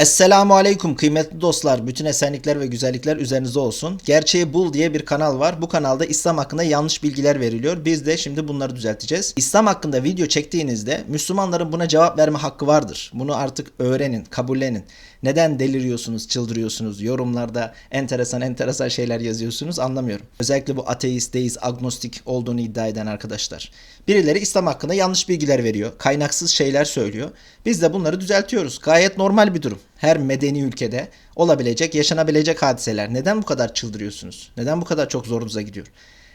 Esselamu Aleyküm kıymetli dostlar. Bütün esenlikler ve güzellikler üzerinize olsun. Gerçeği Bul diye bir kanal var. Bu kanalda İslam hakkında yanlış bilgiler veriliyor. Biz de şimdi bunları düzelteceğiz. İslam hakkında video çektiğinizde Müslümanların buna cevap verme hakkı vardır. Bunu artık öğrenin, kabullenin. Neden deliriyorsunuz, çıldırıyorsunuz? Yorumlarda enteresan enteresan şeyler yazıyorsunuz anlamıyorum. Özellikle bu ateist, deist, agnostik olduğunu iddia eden arkadaşlar. Birileri İslam hakkında yanlış bilgiler veriyor. Kaynaksız şeyler söylüyor. Biz de bunları düzeltiyoruz. Gayet normal bir durum. Her medeni ülkede olabilecek, yaşanabilecek hadiseler. Neden bu kadar çıldırıyorsunuz? Neden bu kadar çok zorunuza gidiyor?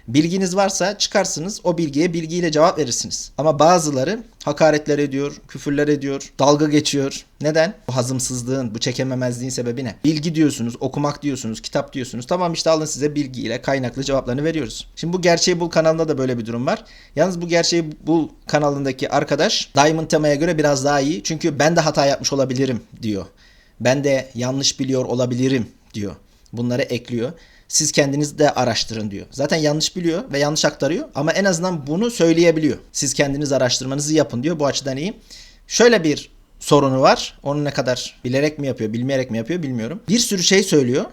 Bilginiz varsa çıkarsınız o bilgiye bilgiyle cevap verirsiniz. Ama bazıları hakaretler ediyor, küfürler ediyor, dalga geçiyor. Neden? Bu hazımsızlığın, bu çekememezliğin sebebi ne? Bilgi diyorsunuz, okumak diyorsunuz, kitap diyorsunuz. Tamam işte alın size bilgiyle kaynaklı cevaplarını veriyoruz. Şimdi bu Gerçeği Bul kanalında da böyle bir durum var. Yalnız bu Gerçeği Bul kanalındaki arkadaş Diamond temaya göre biraz daha iyi. Çünkü ben de hata yapmış olabilirim diyor. Ben de yanlış biliyor olabilirim diyor. Bunları ekliyor. Siz kendiniz de araştırın diyor. Zaten yanlış biliyor ve yanlış aktarıyor ama en azından bunu söyleyebiliyor. Siz kendiniz araştırmanızı yapın diyor. Bu açıdan iyi. Şöyle bir sorunu var. Onu ne kadar bilerek mi yapıyor, bilmeyerek mi yapıyor bilmiyorum. Bir sürü şey söylüyor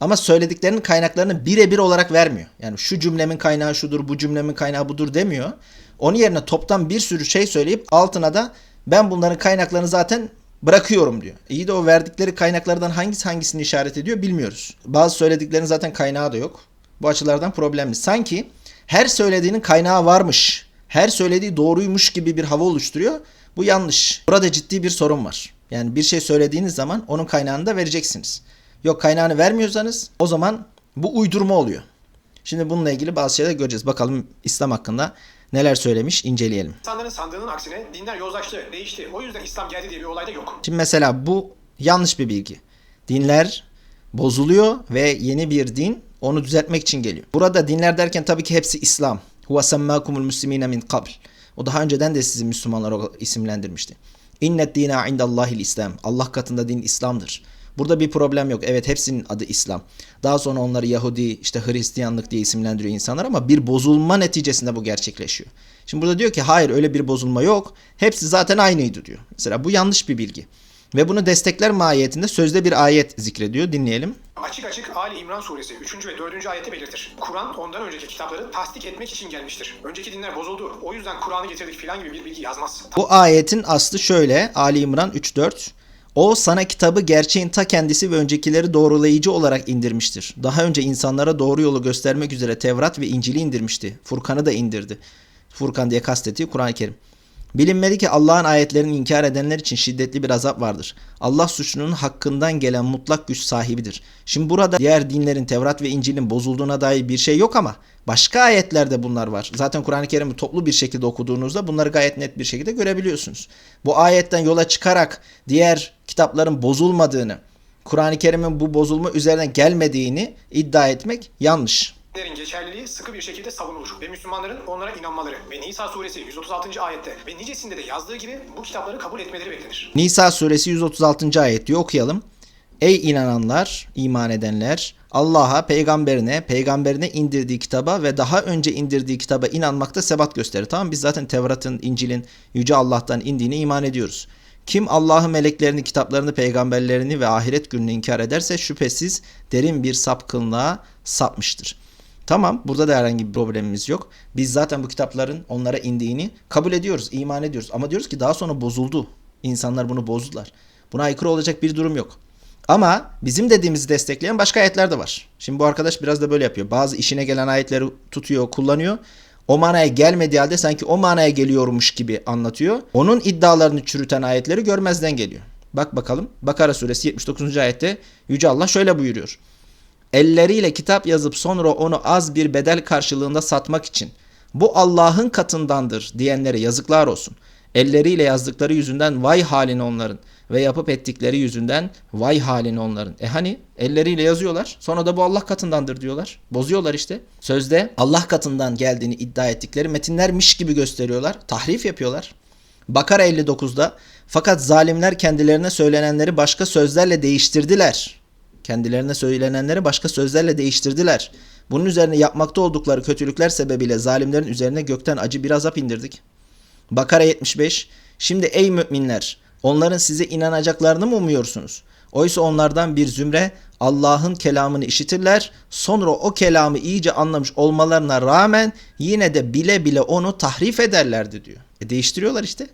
ama söylediklerinin kaynaklarını birebir olarak vermiyor. Yani şu cümlemin kaynağı şudur, bu cümlemin kaynağı budur demiyor. Onun yerine toptan bir sürü şey söyleyip altına da ben bunların kaynaklarını zaten bırakıyorum diyor. İyi de o verdikleri kaynaklardan hangisi hangisini işaret ediyor bilmiyoruz. Bazı söylediklerinin zaten kaynağı da yok. Bu açılardan problemli. Sanki her söylediğinin kaynağı varmış. Her söylediği doğruymuş gibi bir hava oluşturuyor. Bu yanlış. Burada ciddi bir sorun var. Yani bir şey söylediğiniz zaman onun kaynağını da vereceksiniz. Yok kaynağını vermiyorsanız o zaman bu uydurma oluyor. Şimdi bununla ilgili bazı şeyler göreceğiz. Bakalım İslam hakkında neler söylemiş inceleyelim. İnsanların sandığının aksine dinler yozlaştı, değişti. O yüzden İslam geldi diye bir olay da yok. Şimdi mesela bu yanlış bir bilgi. Dinler bozuluyor ve yeni bir din onu düzeltmek için geliyor. Burada dinler derken tabii ki hepsi İslam. Huve semmâkumul muslimîne min kabl. O daha önceden de sizi Müslümanlar isimlendirmişti. İnnet dîne indallâhil İslam. Allah katında din İslam'dır. Burada bir problem yok. Evet hepsinin adı İslam. Daha sonra onları Yahudi, işte Hristiyanlık diye isimlendiriyor insanlar ama bir bozulma neticesinde bu gerçekleşiyor. Şimdi burada diyor ki hayır öyle bir bozulma yok. Hepsi zaten aynıydı diyor. Mesela bu yanlış bir bilgi. Ve bunu destekler mahiyetinde sözde bir ayet zikrediyor. Dinleyelim. Açık açık Ali İmran suresi 3. ve 4. ayeti belirtir. Kur'an ondan önceki kitapları tasdik etmek için gelmiştir. Önceki dinler bozuldu. O yüzden Kur'an'ı getirdik filan gibi bir bilgi yazmaz. Bu ayetin aslı şöyle. Ali İmran 3.4 o sana kitabı gerçeğin ta kendisi ve öncekileri doğrulayıcı olarak indirmiştir. Daha önce insanlara doğru yolu göstermek üzere Tevrat ve İncil'i indirmişti. Furkan'ı da indirdi. Furkan diye kastettiği Kur'an-ı Kerim. Bilinmeli ki Allah'ın ayetlerini inkar edenler için şiddetli bir azap vardır. Allah suçlunun hakkından gelen mutlak güç sahibidir. Şimdi burada diğer dinlerin Tevrat ve İncil'in bozulduğuna dair bir şey yok ama başka ayetlerde bunlar var. Zaten Kur'an-ı Kerim'i toplu bir şekilde okuduğunuzda bunları gayet net bir şekilde görebiliyorsunuz. Bu ayetten yola çıkarak diğer kitapların bozulmadığını, Kur'an-ı Kerim'in bu bozulma üzerine gelmediğini iddia etmek yanlış. Dinlerin geçerliliği sıkı bir şekilde savunulur ve Müslümanların onlara inanmaları ve Nisa suresi 136. ayette ve nicesinde de yazdığı gibi bu kitapları kabul etmeleri beklenir. Nisa suresi 136. ayet diyor okuyalım. Ey inananlar, iman edenler, Allah'a, peygamberine, peygamberine indirdiği kitaba ve daha önce indirdiği kitaba inanmakta sebat gösterir. Tamam biz zaten Tevrat'ın, İncil'in yüce Allah'tan indiğine iman ediyoruz. Kim Allah'ı meleklerini, kitaplarını, peygamberlerini ve ahiret gününü inkar ederse şüphesiz derin bir sapkınlığa sapmıştır. Tamam burada da herhangi bir problemimiz yok. Biz zaten bu kitapların onlara indiğini kabul ediyoruz, iman ediyoruz. Ama diyoruz ki daha sonra bozuldu. İnsanlar bunu bozdular. Buna aykırı olacak bir durum yok. Ama bizim dediğimizi destekleyen başka ayetler de var. Şimdi bu arkadaş biraz da böyle yapıyor. Bazı işine gelen ayetleri tutuyor, kullanıyor. O manaya gelmediği halde sanki o manaya geliyormuş gibi anlatıyor. Onun iddialarını çürüten ayetleri görmezden geliyor. Bak bakalım. Bakara suresi 79. ayette Yüce Allah şöyle buyuruyor. Elleriyle kitap yazıp sonra onu az bir bedel karşılığında satmak için bu Allah'ın katındandır diyenlere yazıklar olsun. Elleriyle yazdıkları yüzünden vay haline onların ve yapıp ettikleri yüzünden vay haline onların. E hani elleriyle yazıyorlar sonra da bu Allah katındandır diyorlar. Bozuyorlar işte. Sözde Allah katından geldiğini iddia ettikleri metinlermiş gibi gösteriyorlar. Tahrif yapıyorlar. Bakara 59'da fakat zalimler kendilerine söylenenleri başka sözlerle değiştirdiler. Kendilerine söylenenleri başka sözlerle değiştirdiler. Bunun üzerine yapmakta oldukları kötülükler sebebiyle zalimlerin üzerine gökten acı bir azap indirdik. Bakara 75 Şimdi ey müminler onların size inanacaklarını mı umuyorsunuz? Oysa onlardan bir zümre Allah'ın kelamını işitirler. Sonra o kelamı iyice anlamış olmalarına rağmen yine de bile bile onu tahrif ederlerdi diyor. E değiştiriyorlar işte.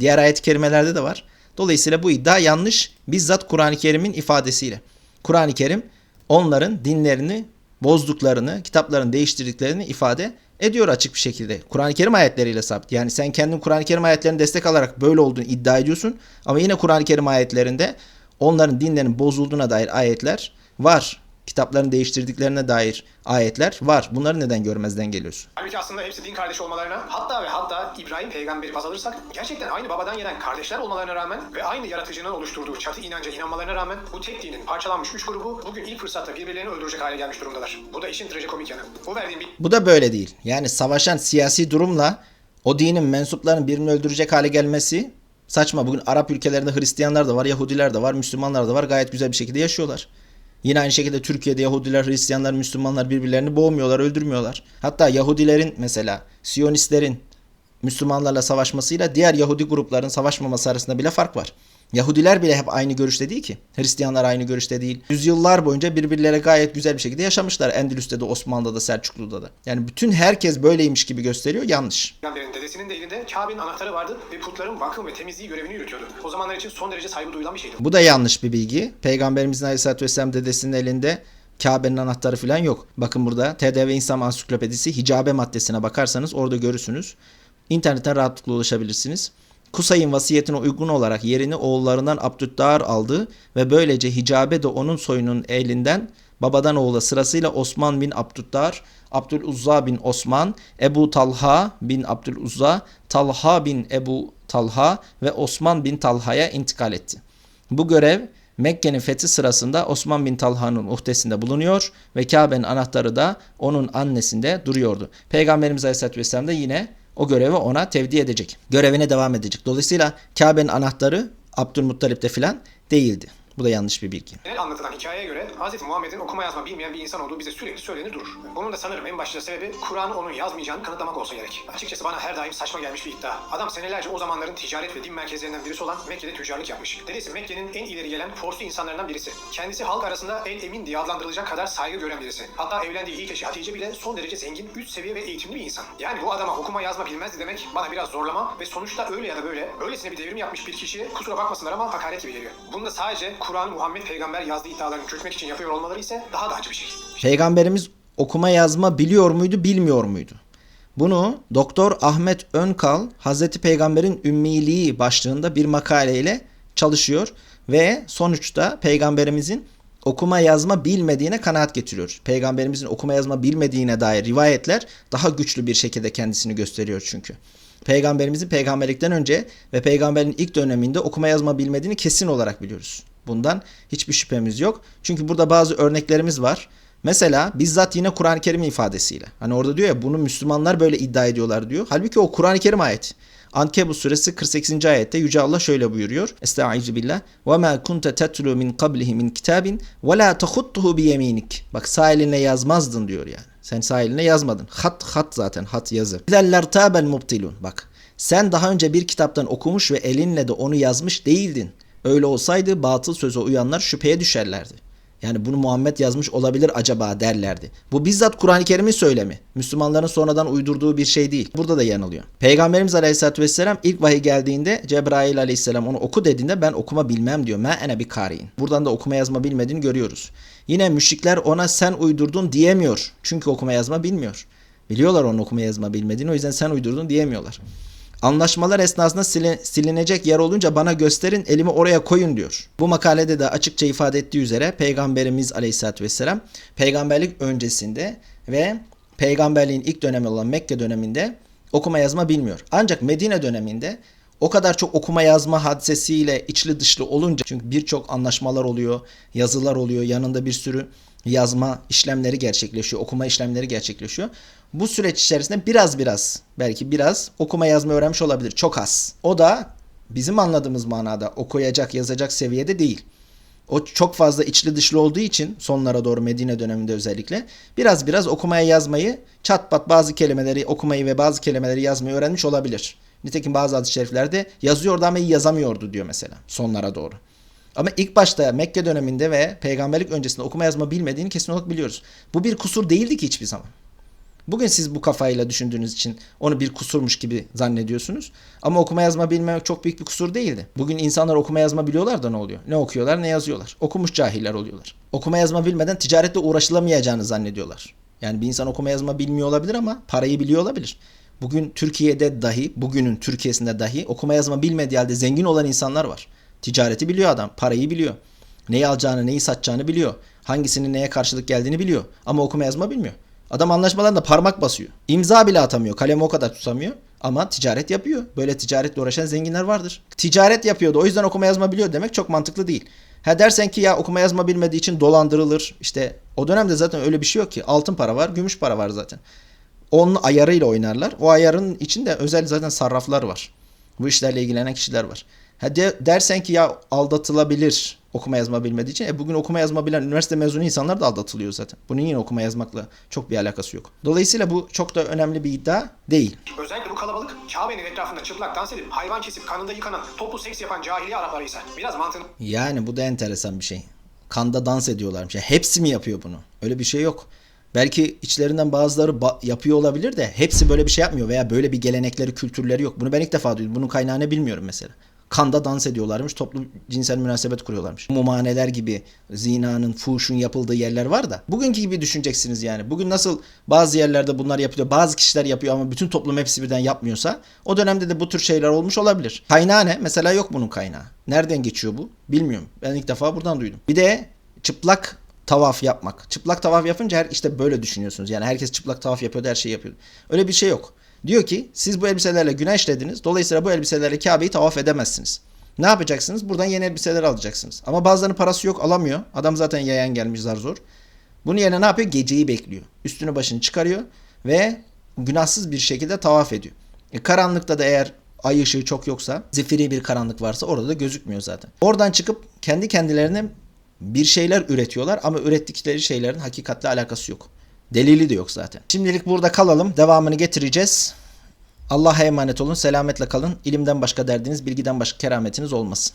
Diğer ayet-i kerimelerde de var. Dolayısıyla bu iddia yanlış. Bizzat Kur'an-ı Kerim'in ifadesiyle. Kur'an-ı Kerim onların dinlerini bozduklarını, kitaplarını değiştirdiklerini ifade ediyor açık bir şekilde. Kur'an-ı Kerim ayetleriyle sabit. Yani sen kendin Kur'an-ı Kerim ayetlerini destek alarak böyle olduğunu iddia ediyorsun. Ama yine Kur'an-ı Kerim ayetlerinde onların dinlerinin bozulduğuna dair ayetler var. Kitaplarını değiştirdiklerine dair ayetler var. Bunları neden görmezden geliyorsun? Halbuki aslında hepsi din kardeşi olmalarına hatta ve hatta İbrahim peygamberi baz alırsak gerçekten aynı babadan gelen kardeşler olmalarına rağmen ve aynı yaratıcının oluşturduğu çatı inanca inanmalarına rağmen bu tek dinin parçalanmış üç grubu bugün ilk fırsatta birbirlerini öldürecek hale gelmiş durumdalar. Bu da işin trajikomik yanı. Bu verdiğim bir Bu da böyle değil. Yani savaşan siyasi durumla o dinin mensuplarının birini öldürecek hale gelmesi saçma. Bugün Arap ülkelerinde Hristiyanlar da var, Yahudiler de var, Müslümanlar da var. Gayet güzel bir şekilde yaşıyorlar. Yine aynı şekilde Türkiye'de Yahudiler, Hristiyanlar, Müslümanlar birbirlerini boğmuyorlar, öldürmüyorlar. Hatta Yahudilerin mesela Siyonistlerin Müslümanlarla savaşmasıyla diğer Yahudi grupların savaşmaması arasında bile fark var. Yahudiler bile hep aynı görüşte değil ki. Hristiyanlar aynı görüşte değil. Yüzyıllar boyunca birbirlere gayet güzel bir şekilde yaşamışlar. Endülüs'te de, Osmanlı'da da, Selçuklu'da da. Yani bütün herkes böyleymiş gibi gösteriyor. Yanlış. dedesinin de elinde Kabe'nin anahtarı vardı ve putların bakım ve temizliği görevini yürütüyordu. O zamanlar için son derece saygı duyulan bir şeydi. Bu da yanlış bir bilgi. Peygamberimizin Aleyhisselatü Vesselam dedesinin elinde Kabe'nin anahtarı falan yok. Bakın burada TDV İnsan Ansiklopedisi hicabe maddesine bakarsanız orada görürsünüz. İnternetten rahatlıkla ulaşabilirsiniz. Kusay'ın vasiyetine uygun olarak yerini oğullarından Abdüddar aldı ve böylece hicabe de onun soyunun elinden babadan oğula sırasıyla Osman bin Abdüddar, Abdüluzza bin Osman, Ebu Talha bin Abdüluzza, Talha bin Ebu Talha ve Osman bin Talha'ya intikal etti. Bu görev Mekke'nin fethi sırasında Osman bin Talha'nın uhdesinde bulunuyor ve Kabe'nin anahtarı da onun annesinde duruyordu. Peygamberimiz Aleyhisselatü Vesselam da yine o görevi ona tevdi edecek. Görevine devam edecek. Dolayısıyla Kabe'nin anahtarı Abdülmuttalip'te filan değildi. Bu da yanlış bir bilgi. Anlatılan hikayeye göre Hz. Muhammed'in okuma yazma bilmeyen bir insan olduğu bize sürekli söylenir durur. Bunun da sanırım en başlıca sebebi Kur'an'ı onun yazmayacağını kanıtlamak olsa gerek. Açıkçası bana her daim saçma gelmiş bir iddia. Adam senelerce o zamanların ticaret ve din merkezlerinden birisi olan Mekke'de tüccarlık yapmış. Dedesi Mekke'nin en ileri gelen forslu insanlarından birisi. Kendisi halk arasında el emin diye adlandırılacak kadar saygı gören birisi. Hatta evlendiği ilk eşi Hatice bile son derece zengin, üst seviye ve eğitimli bir insan. Yani bu adama okuma yazma bilmezdi demek bana biraz zorlama ve sonuçta öyle ya da böyle öylesine bir devrim yapmış bir kişiye kusura bakmasınlar ama hakaret gibi geliyor. Bunu da sadece Kur'an Muhammed peygamber yazdığı iddialarını çürütmek için yapıyor olmaları ise daha da acı bir şey. Peygamberimiz okuma yazma biliyor muydu, bilmiyor muydu? Bunu Doktor Ahmet Önkal Hazreti Peygamber'in ümmiliği başlığında bir makaleyle çalışıyor ve sonuçta peygamberimizin okuma yazma bilmediğine kanaat getiriyor. Peygamberimizin okuma yazma bilmediğine dair rivayetler daha güçlü bir şekilde kendisini gösteriyor çünkü. Peygamberimizin peygamberlikten önce ve peygamberin ilk döneminde okuma yazma bilmediğini kesin olarak biliyoruz. Bundan hiçbir şüphemiz yok. Çünkü burada bazı örneklerimiz var. Mesela bizzat yine Kur'an-ı Kerim ifadesiyle. Hani orada diyor ya bunu Müslümanlar böyle iddia ediyorlar diyor. Halbuki o Kur'an-ı Kerim ayeti. Ankebut suresi 48. ayette Yüce Allah şöyle buyuruyor. Estaizu billah. Ve ma kunte tetlu min qablihi min kitabin ve la tahuttuhu bi. Bak sağ elinle yazmazdın diyor yani. Sen sağ elinle yazmadın. Hat hat zaten hat yazı. İzeller tabel mubtilun. Bak sen daha önce bir kitaptan okumuş ve elinle de onu yazmış değildin. Öyle olsaydı batıl söze uyanlar şüpheye düşerlerdi. Yani bunu Muhammed yazmış olabilir acaba derlerdi. Bu bizzat Kur'an-ı Kerim'in söylemi. Müslümanların sonradan uydurduğu bir şey değil. Burada da yanılıyor. Peygamberimiz Aleyhisselatü Vesselam ilk vahiy geldiğinde Cebrail Aleyhisselam onu oku dediğinde ben okuma bilmem diyor. Ma ene bi kari'in. Buradan da okuma yazma bilmediğini görüyoruz. Yine müşrikler ona sen uydurdun diyemiyor. Çünkü okuma yazma bilmiyor. Biliyorlar onun okuma yazma bilmediğini o yüzden sen uydurdun diyemiyorlar. Anlaşmalar esnasında sili- silinecek yer olunca bana gösterin elimi oraya koyun diyor. Bu makalede de açıkça ifade ettiği üzere Peygamberimiz Aleyhisselatü Vesselam peygamberlik öncesinde ve peygamberliğin ilk dönemi olan Mekke döneminde okuma yazma bilmiyor. Ancak Medine döneminde o kadar çok okuma yazma hadisesiyle içli dışlı olunca çünkü birçok anlaşmalar oluyor, yazılar oluyor, yanında bir sürü yazma işlemleri gerçekleşiyor, okuma işlemleri gerçekleşiyor. Bu süreç içerisinde biraz biraz belki biraz okuma yazma öğrenmiş olabilir. Çok az. O da bizim anladığımız manada okuyacak, yazacak seviyede değil. O çok fazla içli dışlı olduğu için sonlara doğru Medine döneminde özellikle biraz biraz okumaya yazmayı çat pat bazı kelimeleri okumayı ve bazı kelimeleri yazmayı öğrenmiş olabilir. Nitekim bazı hadis-i şeriflerde yazıyordu ama yazamıyordu diyor mesela sonlara doğru. Ama ilk başta Mekke döneminde ve peygamberlik öncesinde okuma yazma bilmediğini kesin olarak biliyoruz. Bu bir kusur değildi ki hiçbir zaman. Bugün siz bu kafayla düşündüğünüz için onu bir kusurmuş gibi zannediyorsunuz. Ama okuma yazma bilmemek çok büyük bir kusur değildi. Bugün insanlar okuma yazma biliyorlar da ne oluyor? Ne okuyorlar ne yazıyorlar. Okumuş cahiller oluyorlar. Okuma yazma bilmeden ticaretle uğraşılamayacağını zannediyorlar. Yani bir insan okuma yazma bilmiyor olabilir ama parayı biliyor olabilir. Bugün Türkiye'de dahi, bugünün Türkiye'sinde dahi okuma yazma bilmediği halde zengin olan insanlar var. Ticareti biliyor adam, parayı biliyor. Neyi alacağını, neyi satacağını biliyor. Hangisinin neye karşılık geldiğini biliyor. Ama okuma yazma bilmiyor. Adam anlaşmalarında parmak basıyor. İmza bile atamıyor. Kalemi o kadar tutamıyor. Ama ticaret yapıyor. Böyle ticaretle uğraşan zenginler vardır. Ticaret yapıyordu. O yüzden okuma yazma biliyor demek çok mantıklı değil. Ha dersen ki ya okuma yazma bilmediği için dolandırılır. İşte o dönemde zaten öyle bir şey yok ki. Altın para var, gümüş para var zaten. Onun ayarıyla oynarlar. O ayarın içinde özel zaten sarraflar var. Bu işlerle ilgilenen kişiler var. Ha de, dersen ki ya aldatılabilir okuma yazma bilmediği için. E bugün okuma yazma bilen üniversite mezunu insanlar da aldatılıyor zaten. Bunun yine okuma yazmakla çok bir alakası yok. Dolayısıyla bu çok da önemli bir iddia değil. Özellikle bu kalabalık Kabe'nin etrafında çıplak dans edip hayvan kesip kanında yıkanan, toplu seks yapan cahiliye Araplarıysa biraz mantığını Yani bu da enteresan bir şey. Kanda dans ediyorlarmış. Ya hepsi mi yapıyor bunu? Öyle bir şey yok. Belki içlerinden bazıları ba- yapıyor olabilir de hepsi böyle bir şey yapmıyor veya böyle bir gelenekleri, kültürleri yok. Bunu ben ilk defa duydum. Bunun kaynağını bilmiyorum mesela. Kanda dans ediyorlarmış, toplu cinsel münasebet kuruyorlarmış. Mumaneler gibi zinanın, fuhuşun yapıldığı yerler var da. Bugünkü gibi düşüneceksiniz yani. Bugün nasıl bazı yerlerde bunlar yapılıyor, bazı kişiler yapıyor ama bütün toplum hepsi birden yapmıyorsa o dönemde de bu tür şeyler olmuş olabilir. Kaynağı ne? Mesela yok bunun kaynağı. Nereden geçiyor bu? Bilmiyorum. Ben ilk defa buradan duydum. Bir de çıplak tavaf yapmak. Çıplak tavaf yapınca her işte böyle düşünüyorsunuz. Yani herkes çıplak tavaf yapıyordu, her şeyi yapıyordu. Öyle bir şey yok. Diyor ki siz bu elbiselerle günah işlediniz. Dolayısıyla bu elbiselerle Kabe'yi tavaf edemezsiniz. Ne yapacaksınız? Buradan yeni elbiseler alacaksınız. Ama bazılarının parası yok alamıyor. Adam zaten yayan gelmiş zar zor. Bunun yerine ne yapıyor? Geceyi bekliyor. Üstünü başını çıkarıyor ve günahsız bir şekilde tavaf ediyor. E, karanlıkta da eğer ay ışığı çok yoksa, zifiri bir karanlık varsa orada da gözükmüyor zaten. Oradan çıkıp kendi kendilerine bir şeyler üretiyorlar ama ürettikleri şeylerin hakikatle alakası yok. Delili de yok zaten. Şimdilik burada kalalım. Devamını getireceğiz. Allah'a emanet olun. Selametle kalın. İlimden başka derdiniz, bilgiden başka kerametiniz olmasın.